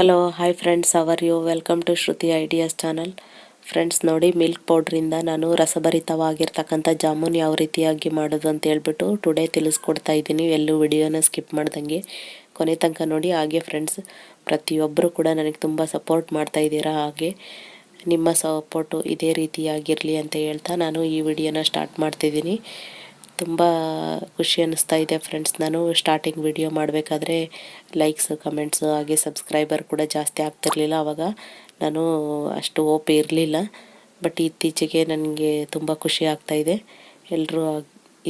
Hello hi friends are you welcome to Shruti ideas channel friends ನೋಡಿ milk ಪೌಡ್ರಿಂದ ನಾನು ರಸಭರಿತವಾಗಿರ್ತಕ್ಕಂಥ ಜಾಮೂನ್ ಯಾವ ರೀತಿಯಾಗಿ ಮಾಡೋದು ಅಂತ ಹೇಳ್ಬಿಟ್ಟು ಟುಡೇ ತಿಳಿಸ್ಕೊಡ್ತಾ ಇದ್ದೀನಿ. ಎಲ್ಲೂ ವಿಡಿಯೋನ ಸ್ಕಿಪ್ ಮಾಡ್ದಂಗೆ. ಕೊನೆ ತನಕ ನೋಡಿ, ಹಾಗೆ ಫ್ರೆಂಡ್ಸ್ ಪ್ರತಿಯೊಬ್ಬರು ಕೂಡ ನನಗೆ ತುಂಬ ಸಪೋರ್ಟ್ ಮಾಡ್ತಾ ಇದ್ದೀರಾ? ಹಾಗೆ ನಿಮ್ಮ ಸಪೋರ್ಟು ಇದೇ ರೀತಿಯಾಗಿರಲಿ ಅಂತ ಹೇಳ್ತಾ ನಾನು ಈ ವಿಡಿಯೋನ ಸ್ಟಾರ್ಟ್ ಮಾಡ್ತಿದ್ದೀನಿ. ತುಂಬ ಖುಷಿ ಅನ್ನಿಸ್ತಾ ಇದೆ ಫ್ರೆಂಡ್ಸ್ ನಾನು ಸ್ಟಾರ್ಟಿಂಗ್ ವಿಡಿಯೋ ಮಾಡಬೇಕಾದ್ರೆ ಲೈಕ್ಸ್ ಕಮೆಂಟ್ಸು ಹಾಗೆ ಸಬ್ಸ್ಕ್ರೈಬರ್ ಕೂಡ ಜಾಸ್ತಿ ಆಗ್ತಿರ್ಲಿಲ್ಲ ಆವಾಗ ನಾನು ಅಷ್ಟು ಓಪ್ ಇರಲಿಲ್ಲ. ಬಟ್ ಇತ್ತೀಚೆಗೆ ನನಗೆ ತುಂಬ ಖುಷಿ ಆಗ್ತಾಯಿದೆ ಎಲ್ಲರೂ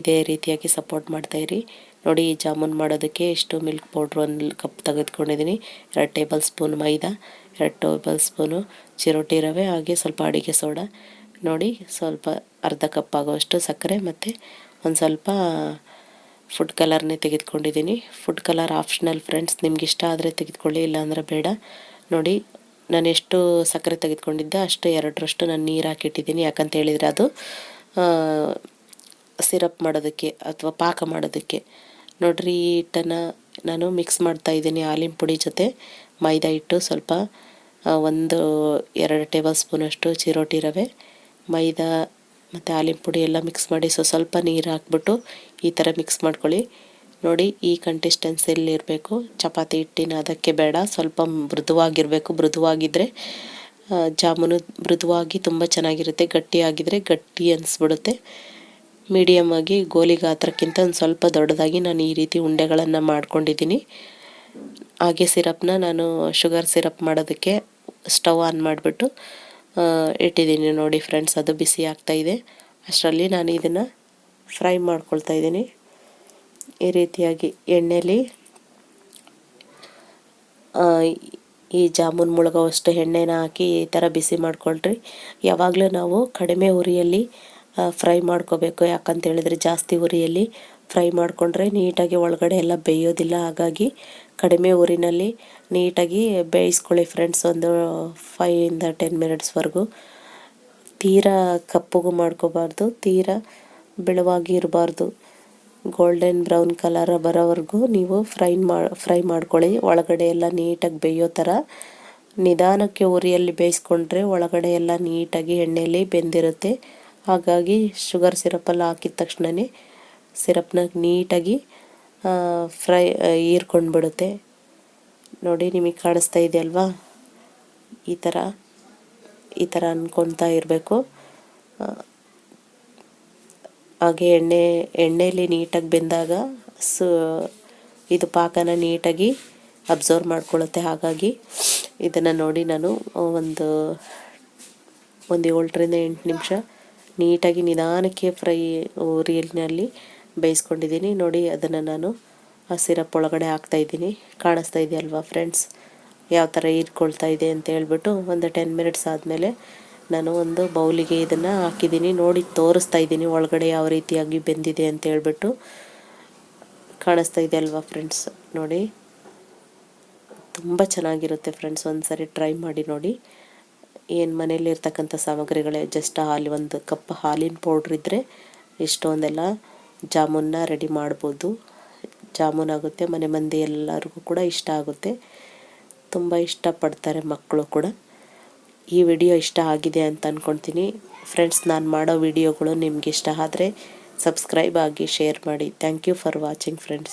ಇದೇ ರೀತಿಯಾಗಿ ಸಪೋರ್ಟ್ ಮಾಡ್ತಾಯಿರಿ ನೋಡಿ, ಜಾಮೂನ್ ಮಾಡೋದಕ್ಕೆ ಇಷ್ಟು ಮಿಲ್ಕ್ ಪೌಡ್ರ್ ಒಂದು ಕಪ್ ತೆಗೆದುಕೊಂಡಿದ್ದೀನಿ. ಎರಡು ಟೇಬಲ್ ಸ್ಪೂನ್ ಮೈದಾ, ಎರಡು ಟೇಬಲ್ ಸ್ಪೂನು ಚಿರೋಟಿ ರವೆ, ಹಾಗೆ ಸ್ವಲ್ಪ ಅಡುಗೆ ಸೋಡಾ. ನೋಡಿ, ಸ್ವಲ್ಪ ಅರ್ಧ ಕಪ್ ಆಗೋಷ್ಟು ಸಕ್ಕರೆ ಮತ್ತು ಒಂದು ಸ್ವಲ್ಪ ಫುಡ್ ಕಲರ್ನೇ ತೆಗೆದುಕೊಂಡಿದ್ದೀನಿ. ಫುಡ್ ಕಲರ್ ಆಪ್ಷನಲ್ ಫ್ರೆಂಡ್ಸ್ ನಿಮ್ಗೆ ಇಷ್ಟ ಆದರೆ ತೆಗೆದುಕೊಳ್ಳಿ, ಇಲ್ಲಾಂದರೆ ಬೇಡ. ನೋಡಿ, ನಾನು ಎಷ್ಟು ಸಕ್ಕರೆ ತೆಗೆದುಕೊಂಡಿದ್ದೆ, ಅಷ್ಟು ಎರಡರಷ್ಟು ನಾನು ನೀರು ಹಾಕಿಟ್ಟಿದ್ದೀನಿ. ಯಾಕಂತ ಹೇಳಿದರೆ ಅದು ಸಿರಪ್ ಮಾಡೋದಕ್ಕೆ ಅಥವಾ ಪಾಕ ಮಾಡೋದಕ್ಕೆ. ನೋಡ್ರಿ, ಈ ಹಿಟ್ಟನ್ನು ನಾನು ಮಿಕ್ಸ್ ಮಾಡ್ತಾ ಇದ್ದೀನಿ ಹಾಲಿನ ಪುಡಿ ಜೊತೆ. ಮೈದಾ ಹಿಟ್ಟು ಸ್ವಲ್ಪ ಒಂದು ಎರಡು ಟೇಬಲ್ ಸ್ಪೂನಷ್ಟು ಚಿರೋಟಿ ರವೆ. ಮೈದಾ ಮತ್ತು ಹಾಲಿನ ಪುಡಿ ಎಲ್ಲ ಮಿಕ್ಸ್ ಮಾಡಿ ಸೊ ಸ್ವಲ್ಪ ನೀರು ಹಾಕ್ಬಿಟ್ಟು ಈ ಥರ ಮಿಕ್ಸ್ ಮಾಡ್ಕೊಳ್ಳಿ. ನೋಡಿ ಈ ಕನ್ಸಿಸ್ಟೆನ್ಸಿಯಲ್ಲಿ ಇರಬೇಕು ಚಪಾತಿ ಹಿಟ್ಟಿನ ಅದಕ್ಕೆ ಬೇಡ. ಸ್ವಲ್ಪ ಮೃದುವಾಗಿರಬೇಕು. ಮೃದುವಾಗಿದ್ದರೆ ಜಾಮೂನು ಮೃದುವಾಗಿ ತುಂಬ ಚೆನ್ನಾಗಿರುತ್ತೆ. ಗಟ್ಟಿಯಾಗಿದ್ದರೆ ಗಟ್ಟಿ ಅನಿಸ್ಬಿಡುತ್ತೆ. ಮೀಡಿಯಮ್ ಆಗಿ ಗೋಲಿ ಗಾತ್ರಕ್ಕಿಂತ ಒಂದು ಸ್ವಲ್ಪ ದೊಡ್ಡದಾಗಿ ನಾನು ಈ ರೀತಿ ಉಂಡೆಗಳನ್ನು ಮಾಡ್ಕೊಂಡಿದ್ದೀನಿ. ಹಾಗೆ ಸಿರಪ್ನ ನಾನು ಶುಗರ್ ಸಿರಪ್ ಮಾಡೋದಕ್ಕೆ ಸ್ಟವ್ ಆನ್ ಮಾಡಿಬಿಟ್ಟು ಇಟ್ಟಿದ್ದೀನಿ ನೋಡಿ ಫ್ರೆಂಡ್ಸ್ ಅದು ಬಿಸಿ ಆಗ್ತಾಯಿದೆ ಅಷ್ಟರಲ್ಲಿ ನಾನು ಇದನ್ನು ಫ್ರೈ ಮಾಡ್ಕೊಳ್ತಾ ಇದ್ದೀನಿ. ಈ ರೀತಿಯಾಗಿ ಎಣ್ಣೆಯಲ್ಲಿ ಈ ಜಾಮೂನ್ ಮುಳುಗೋವಷ್ಟು ಎಣ್ಣೆನ ಹಾಕಿ ಈ ಥರ ಬಿಸಿ ಮಾಡ್ಕೊಳ್ರಿ. ಯಾವಾಗಲೂ ನಾವು ಕಡಿಮೆ ಉರಿಯಲ್ಲಿ ಫ್ರೈ ಮಾಡ್ಕೋಬೇಕು. ಯಾಕಂತ ಹೇಳಿದರೆ ಜಾಸ್ತಿ ಉರಿಯಲ್ಲಿ ಫ್ರೈ ಮಾಡಿಕೊಂಡ್ರೆ ನೀಟಾಗಿ ಒಳಗಡೆ ಎಲ್ಲ ಬೇಯೋದಿಲ್ಲ. ಹಾಗಾಗಿ ಕಡಿಮೆ ಊರಿನಲ್ಲಿ ನೀಟಾಗಿ ಬೇಯಿಸ್ಕೊಳ್ಳಿ ಫ್ರೆಂಡ್ಸ್ ಒಂದು ಫೈವಿಂದ ಟೆನ್ ಮಿನಿಟ್ಸ್ವರೆಗೂ ತೀರಾ ಕಪ್ಪಗೂ ಮಾಡ್ಕೋಬಾರ್ದು, ತೀರಾ ಬಿಳವಾಗಿ ಇರಬಾರ್ದು. ಗೋಲ್ಡನ್ ಬ್ರೌನ್ ಕಲರ್ ಬರೋವರೆಗೂ ನೀವು ಫ್ರೈ ಮಾಡಿ ಫ್ರೈ ಮಾಡ್ಕೊಳ್ಳಿ. ಒಳಗಡೆ ಎಲ್ಲ ನೀಟಾಗಿ ಬೇಯೋ ಥರ ನಿಧಾನಕ್ಕೆ ಉರಿಯಲ್ಲಿ ಬೇಯಿಸ್ಕೊಂಡ್ರೆ ಒಳಗಡೆ ಎಲ್ಲ ನೀಟಾಗಿ ಎಣ್ಣೆಯಲ್ಲಿ ಬೆಂದಿರುತ್ತೆ. ಹಾಗಾಗಿ ಶುಗರ್ ಸಿರಪಲ್ಲಿ ಹಾಕಿದ ತಕ್ಷಣವೇ ಸಿರಪ್ನ ನೀಟಾಗಿ ಫ್ರೈ ಹೀರ್ಕೊಂಡು ಬಿಡುತ್ತೆ ನೋಡಿ, ನಿಮಗೆ ಕಾಣಿಸ್ತಾ ಇದೆ ಅಲ್ವಾ ಈ ಥರ ಈ ಥರ ಅಂದ್ಕೊತಾ ಇರಬೇಕು. ಹಾಗೆ ಎಣ್ಣೆ ಎಣ್ಣೆಯಲ್ಲಿ ನೀಟಾಗಿ ಬೆಂದಾಗ ಸು, ಇದು ಪಾಕನ ನೀಟಾಗಿ ಅಬ್ಸರ್ವ್ ಮಾಡ್ಕೊಳ್ಳುತ್ತೆ ಹಾಗಾಗಿ ಇದನ್ನು ನೋಡಿ ನಾನು ಒಂದು ಒಂದು ಏಳರಿಂದ ಎಂಟು ನಿಮಿಷ ನೀಟಾಗಿ ನಿಧಾನಕ್ಕೆ ಫ್ರೈ ಉರಿಯಲ್ಲಿ ಬೇಯಿಸ್ಕೊಂಡಿದ್ದೀನಿ. ನೋಡಿ, ಅದನ್ನು ನಾನು ಆ ಸಿರಪ್ ಒಳಗಡೆ ಹಾಕ್ತಾಯಿದ್ದೀನಿ ಕಾಣಿಸ್ತಾ ಇದೆಯಲ್ವಾ ಫ್ರೆಂಡ್ಸ್? ಯಾವ ಥರ ಹೀರ್ಕೊಳ್ತಾ ಇದೆ ಅಂತ ಹೇಳ್ಬಿಟ್ಟು ಒಂದು ಟೆನ್ ಮಿನಿಟ್ಸ್ ಆದಮೇಲೆ ನಾನು ಒಂದು ಬೌಲಿಗೆ ಇದನ್ನು ಹಾಕಿದ್ದೀನಿ. ನೋಡಿ, ತೋರಿಸ್ತಾ ಇದ್ದೀನಿ ಒಳಗಡೆ ಯಾವ ರೀತಿಯಾಗಿ ಬೆಂದಿದೆ ಅಂತ ಹೇಳ್ಬಿಟ್ಟು. ಕಾಣಿಸ್ತಾ ಇದೆ ಅಲ್ವಾ ಫ್ರೆಂಡ್ಸ್? ನೋಡಿ, ತುಂಬ ಚೆನ್ನಾಗಿರುತ್ತೆ ಫ್ರೆಂಡ್ಸ್. ಒಂದು ಟ್ರೈ ಮಾಡಿ ನೋಡಿ. ಏನು ಮನೇಲಿ ಇರ್ತಕ್ಕಂಥ ಸಾಮಗ್ರಿಗಳೇ? ಜಸ್ಟ್ ಹಾಲು, ಒಂದು ಕಪ್ ಹಾಲಿನ ಪೌಡ್ರ್ ಇದ್ದರೆ ಇಷ್ಟೊಂದೆಲ್ಲ ಜಾಮೂನ್ನ ರೆಡಿ ಮಾಡ್ಬೋದು. ಜಾಮೂನ್ ಆಗುತ್ತೆ, ಮನೆ ಮಂದಿ ಎಲ್ಲರಿಗೂ ಕೂಡ ಇಷ್ಟ ಆಗುತ್ತೆ. ತುಂಬ ಇಷ್ಟಪಡ್ತಾರೆ ಮಕ್ಕಳು ಕೂಡ. ಈ ವಿಡಿಯೋ ಇಷ್ಟ ಆಗಿದೆ ಅಂತ ಅಂದ್ಕೊಳ್ತೀನಿ ಫ್ರೆಂಡ್ಸ್ ನಾನು ಮಾಡೋ ವಿಡಿಯೋಗಳು ನಿಮ್ಗೆ ಇಷ್ಟ ಆದರೆ ಸಬ್ಸ್ಕ್ರೈಬ್ ಆಗಿ ಶೇರ್ ಮಾಡಿ. Thank you for watching friends